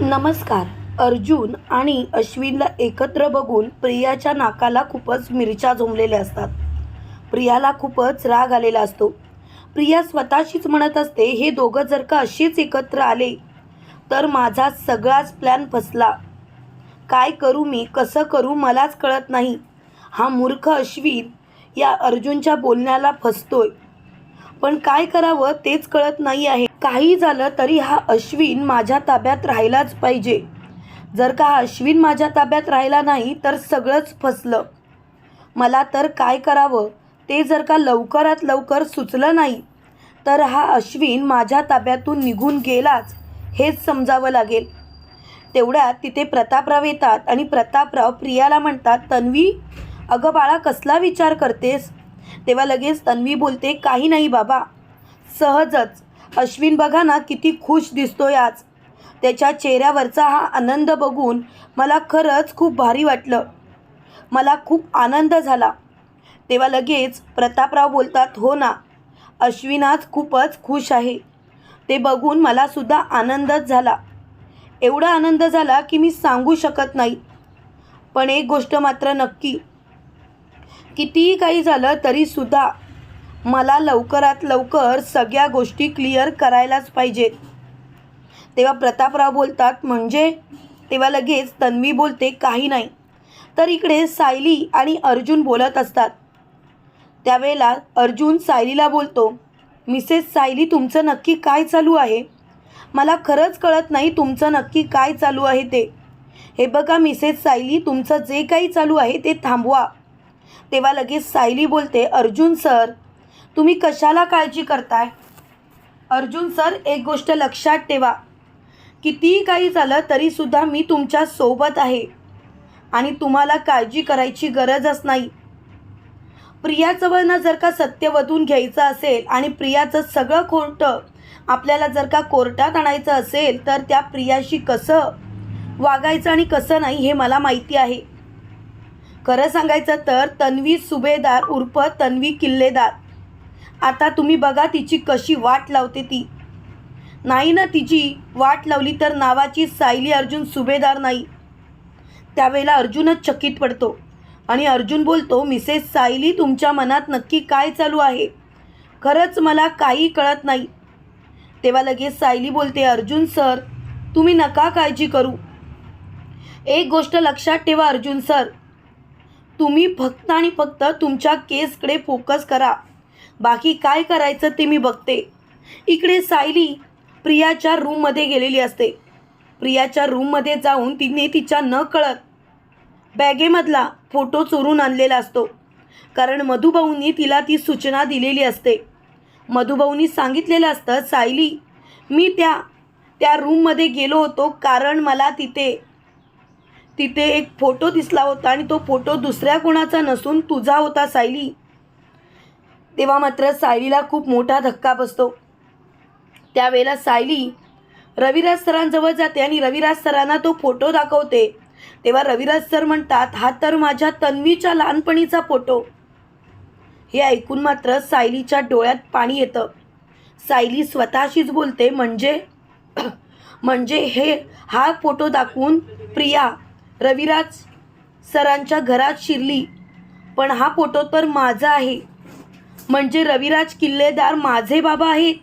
नमस्कार. अर्जुन आणि अश्विनला एकत्र बघून प्रियाच्या नाकाला खूपच मिरच्या जोमलेल्या असतात. प्रियाला खूपच राग आलेला असतो. प्रिया स्वतःशीच म्हणत असते हे दोघं जर का अशीच एकत्र आले तर माझा सगळाच प्लॅन फसला. काय करू मी? कसं करू? मलाच कळत नाही. हा मूर्ख अश्विन या अर्जुनच्या बोलण्याला फसतोय. पण काय करावं तेच कळत नाही आहे. काही झालं तरी हा अश्विन माझ्या ताब्यात राहिलाच पाहिजे. जर का हा अश्विन माझ्या ताब्यात राहिला नाही तर सगळंच फसलं. मला तर काय करावं? ते जर का लवकरात लवकर सुचलं नाही तर हा अश्विन माझ्या ताब्यातून निघून गेलाच हेच समजावं लागेल. तेवढ्यात तिथे प्रतापराव येतात आणि प्रतापराव प्रियाला म्हणतात तन्वी अगं बाळा कसला विचार करतेस? तेव्हा लगेच तन्वी बोलते काही नाही बाबा सहजच. अश्विन बघा ना किती खुश दिसतोय आज. त्याच्या चेहऱ्यावरचा हा आनंद बघून मला खरंच खूप भारी वाटलं. मला खूप आनंद झाला. तेव्हा लगेच प्रतापराव बोलतात हो ना अश्विन आज खूपच खुश आहे. ते बघून मलासुद्धा आनंदच झाला. एवढा आनंद झाला की मी सांगू शकत नाही. पण एक गोष्ट मात्र नक्की. कितीही काही झालं तरीसुद्धा मला लवकरात लवकर सगळ्या गोष्टी क्लिअर करायलाच पाहिजेत. तेव्हा प्रतापराव बोलतात म्हणजे? तेव्हा लगेच तन्वी बोलते काही नाही. तर इकडे सायली आणि अर्जुन बोलत असतात. त्यावेळेला अर्जुन सायलीला बोलतो मिसेस सायली तुमचं नक्की काय चालू आहे? मला खरंच कळत नाही तुमचं नक्की काय चालू आहे ते. हे बघा मिसेस सायली तुमचं जे काही चालू आहे ते थांबवा. तेव्हा लगेच सायली बोलते अर्जुन सर तुम्ही कशाला काळजी करताय? अर्जुन सर एक गोष्ट लक्षात ठेवा. कितीही काही झालं तरीसुद्धा मी तुमच्यासोबत आहे. आणि तुम्हाला काळजी करायची गरजच नाही. प्रियाजवळनं जर का सत्य वधून घ्यायचं असेल आणि प्रियाचं सगळं खोटं आपल्याला जर का कोर्टात आणायचं असेल तर त्या प्रियाशी कसं वागायचं आणि कसं नाही हे मला माहिती आहे. खरं सांगायचं तर तन्वी सुभेदार उर्फ तन्वी किल्लेदार. आता तुम्ही बघा तिची कशी वाट लावते ती. नाही ना तिची वाट लावली तर नावाची सायली अर्जुन सुभेदार नाही. त्यावेळेला अर्जुनच चकित पडतो आणि अर्जुन बोलतो मिसेस सायली तुमच्या मनात नक्की काय चालू आहे? खरंच मला काही कळत नाही. तेव्हा लगेच सायली बोलते अर्जुन सर तुम्ही नका काळजी करू. एक गोष्ट लक्षात ठेवा अर्जुन सर. तुम्ही फक्त आणि फक्त तुमच्या केसकडे फोकस करा. बाकी काय करायचं ते मी बघते. इकडे सायली प्रियाच्या रूममध्ये गेलेली असते. प्रियाच्या रूममध्ये जाऊन तिने तिच्या न कळत बॅगेमधला फोटो चोरून आणलेला असतो. कारण मधुभाऊंनी तिला ती सूचना दिलेली असते. मधुभाऊंनी सांगितलेलं असतं सायली मी त्या त्या रूममध्ये गेलो होतो कारण मला तिथे तिथे एक फोटो दिसला होता आणि तो फोटो दुसऱ्या कोणाचा नसून तुझा होता सायली. तेव्हा मात्र सायलीला खूप मोठा धक्का बसतो. त्यावेळेला सायली रविराज सरांजवळ जाते आणि रविराज सरांना तो फोटो दाखवते. तेव्हा रविराज सर म्हणतात हा तर माझ्या तन्वीच्या लहानपणीचा फोटो. हे ऐकून मात्र सायलीच्या डोळ्यात पाणी येतं. सायली स्वतःशीच बोलते म्हणजे? म्हणजे हे हा फोटो दाखवून प्रिया रविराज सरांच्या घरात शिरली. पण हा फोटो तर माझा आहे. म्हणजे रविराज किल्लेदार माझे बाबा आहेत.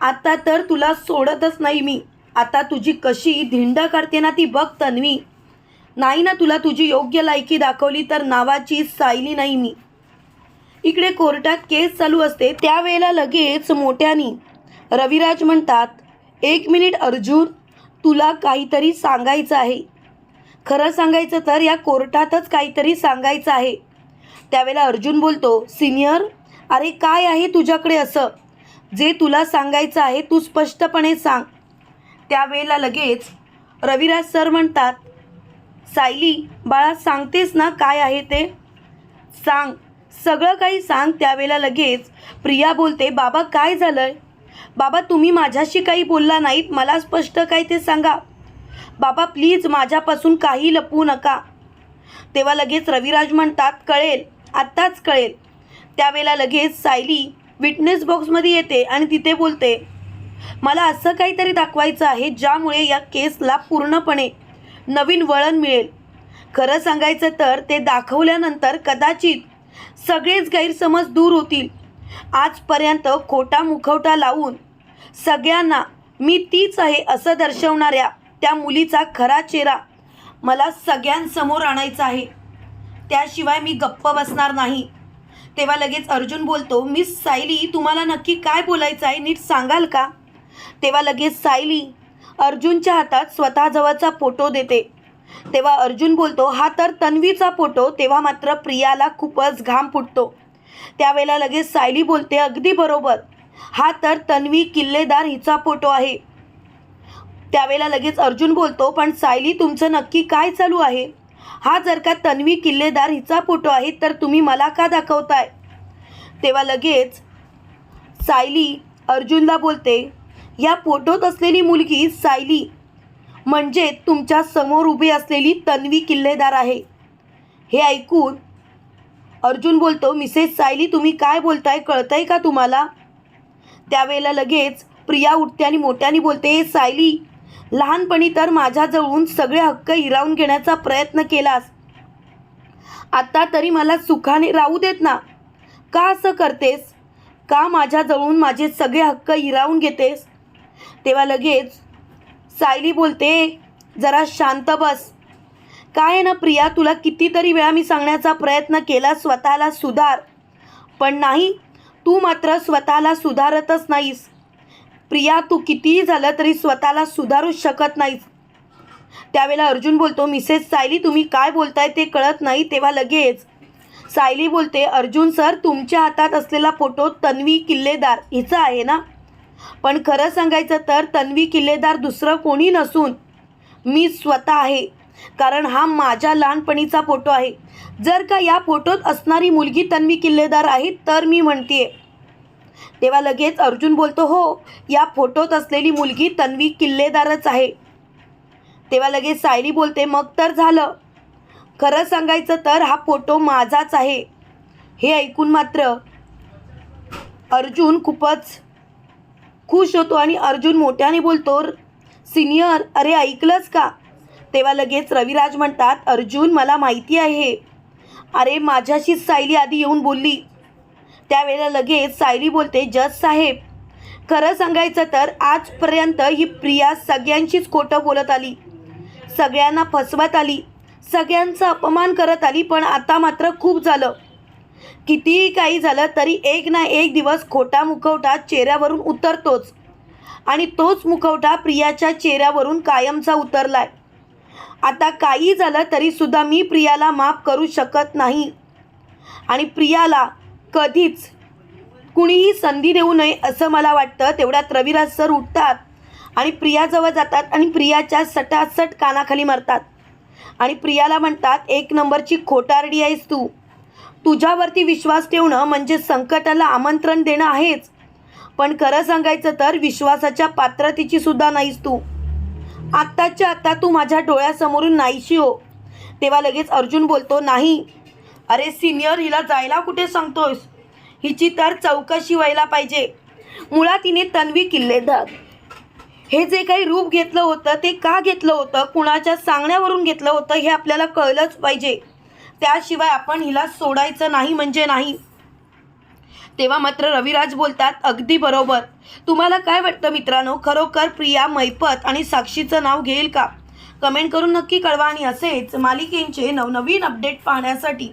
आता तर तुला सोडतच नाही मी. आता तुझी कशी धिंड करते ना ती बघ तन्वी. नाही ना तुला तुझी योग्य लायकी दाखवली तर नावाची सायली नाही मी. इकडे कोर्टात केस चालू असते त्यावेळेला लगेच मोठ्यानी रविराज म्हणतात एक मिनिट अर्जुन तुला काहीतरी सांगायचं आहे. खरं सांगायचं तर या कोर्टातच काहीतरी सांगायचं आहे. त्यावेळेला अर्जुन बोलतो सिनियर अरे काय आहे तुझ्याकडे असं? जे तुला सांगायचं आहे तू स्पष्टपणे सांग. त्यावेळेला लगेच रविराज सर म्हणतात सायली बाळा सांगतेस ना काय आहे ते? सांग. सगळं काही सांग. त्यावेळेला लगेच प्रिया बोलते बाबा काय झालं आहे बाबा तुम्ही माझ्याशी काही बोलला नाहीत मला स्पष्ट काय ते सांगा. बाबा प्लीज माझ्यापासून काही लपवू नका. तेव्हा लगेच रविराज म्हणतात कळेल आत्ताच कळेल. त्यावेळेला लगेच सायली विटनेस बॉक्समध्ये येते आणि तिथे बोलते मला असं काहीतरी दाखवायचं आहे ज्यामुळे या केसला पूर्णपणे नवीन वळण मिळेल. खरं सांगायचं तर ते दाखवल्यानंतर कदाचित सगळेच गैरसमज दूर होतील. आजपर्यंत खोटा मुखवटा लावून सगळ्यांना मी तीच आहे असं दर्शवणाऱ्या त्या मुलीचा खरा चेहरा मला सगळ्यांसमोर आणायचं आहे. त्याशिवाय मी गप्प बसणार नाही. तेव्हा लगेच अर्जुन बोलतो मिस सायली तुम्हाला नक्की काय बोलायचं आहे नीट सांगाल का? तेव्हा लगेच सायली अर्जुनच्या हातात स्वतःजवळचा फोटो देते. तेव्हा अर्जुन बोलतो हा तर तन्वीचा फोटो. तेव्हा मात्र प्रियाला खूपच घाम फुटतो. त्यावेळेला लगेच सायली बोलते अगदी बरोबर. हा तर तन्वी किल्लेदार हिचा फोटो आहे. त्यावेळेला लगेच अर्जुन बोलतो पण सायली तुमचं नक्की काय चालू आहे? हा जर का तन्वी किल्लेदार हिचा फोटो आहे तर तुम्ही मला का दाखवताय? तेव्हा लगेच सायली अर्जुनला बोलते या फोटोत असलेली मुलगी सायली म्हणजे तुमच्यासमोर उभी असलेली तन्वी किल्लेदार आहे. हे ऐकून अर्जुन बोलतो मिसेस सायली तुम्ही काय बोलताय कळतंय का तुम्हाला? त्यावेळेला लगेच प्रिया उठते आणि मोठ्याने बोलते सायली लहानपणी तर माझ्याजवळून सगळे हक्क हिरावून घेण्याचा प्रयत्न केलास. आता तरी मला सुखाने राहू देत ना. का असं करतेस? का माझ्याजवळून माझे सगळे हक्क हिरावून घेतेस? तेव्हा लगेच सायली बोलते जरा शांत बस. काय आहे ना प्रिया तुला कितीतरी वेळा मी सांगण्याचा प्रयत्न केला स्वतःला सुधार. पण नाही तू मात्र स्वतःला सुधारतच नाहीस. प्रिया तू कितीही झालं तरी स्वतःला सुधारू शकत नाहीस. त्यावेळेला अर्जुन बोलतो मिसेस सायली तुम्ही काय बोलताय ते कळत नाही तेव्हा लगेच. सायली बोलते अर्जुन सर तुमच्या हातात असलेला फोटो तन्वी किल्लेदार हिचा आहे ना? पण खरं सांगायचं तर तन्वी किल्लेदार दुसरं कोणी नसून मी स्वतः आहे कारण हा माझ्या लहानपणीचा फोटो आहे. जर का या फोटोत असणारी मुलगी तन्वी किल्लेदार आहे तर मी म्हणते तेव्हा लगेच अर्जुन बोलतो हो या फोटोत असलेली मुलगी तन्वी किल्लेदारच आहे. तेव्हा लगेच सायली बोलते मग तर झालं. खरं सांगायचं तर हा फोटो माझाच आहे. हे ऐकून मात्र अर्जुन खूपच खुश होतो आणि अर्जुन मोठ्याने बोलतो सिनियर अरे ऐकलंच का? तेव्हा लगेच रविराज म्हणतात अर्जुन मला माहिती आहे. अरे माझ्याशीच सायली आधी येऊन बोलली. त्यावेळेला लगेच सायली बोलते जज साहेब खरं सांगायचं तर आजपर्यंत ही प्रिया सगळ्यांशीच खोटं बोलत आली. सगळ्यांना फसवत आली. सगळ्यांचा अपमान करत आली पण आता मात्र खूप झालं. कितीही काही झालं तरी एक ना एक दिवस खोटा मुखवटा चेहऱ्यावरून उतरतोच. आणि तोच मुखवटा प्रियाच्या चेहऱ्यावरून कायमचा उतरलाय. आता काही झालं तरीसुद्धा मी प्रियाला माफ करू शकत नाही. आणि प्रियाला कधीच कुणीही संधी देऊ नये असं मला वाटतं. तेवढ्यात रविराज सर उठतात आणि प्रियाजवळ जातात आणि प्रियाच्या सटासट कानाखाली मारतात. आणि प्रियाला म्हणतात एक नंबरची खोटारडी आहेस तू. तुझ्यावरती विश्वास ठेवणं म्हणजे संकटाला आमंत्रण देणं आहेच. पण खरं सांगायचं तर विश्वासाच्या पात्रतेची सुद्धा नाहीस तू. आत्ताच्या आत्ता तू माझ्या डोळ्यासमोरून नाहीशी हो. तेव्हा लगेच अर्जुन बोलतो नाही अरे सिनियर हिला जायला कुठे सांगतोस हिची तर चौकशी व्हायला पाहिजे. मुळात तिने तन्वी किल्लेदार. हे जे काही रूप घेतलं होतं ते का घेतलं होतं कुणाच्या सांगण्यावरून घेतलं होतं हे आपल्याला कळलंच पाहिजे. त्याशिवाय आपण हिला सोडायचं नाही म्हणजे नाही. तेव्हा मात्र रविराज बोलतात अगदी बरोबर. तुम्हाला काय वाटतं मित्रांनो? खरोखर प्रिया मैपत आणि साक्षीचं नाव घेईल का? कमेंट करून नक्की कळवा आणि असेच मालिकेंचे नवनवीन अपडेट पाहण्यासाठी.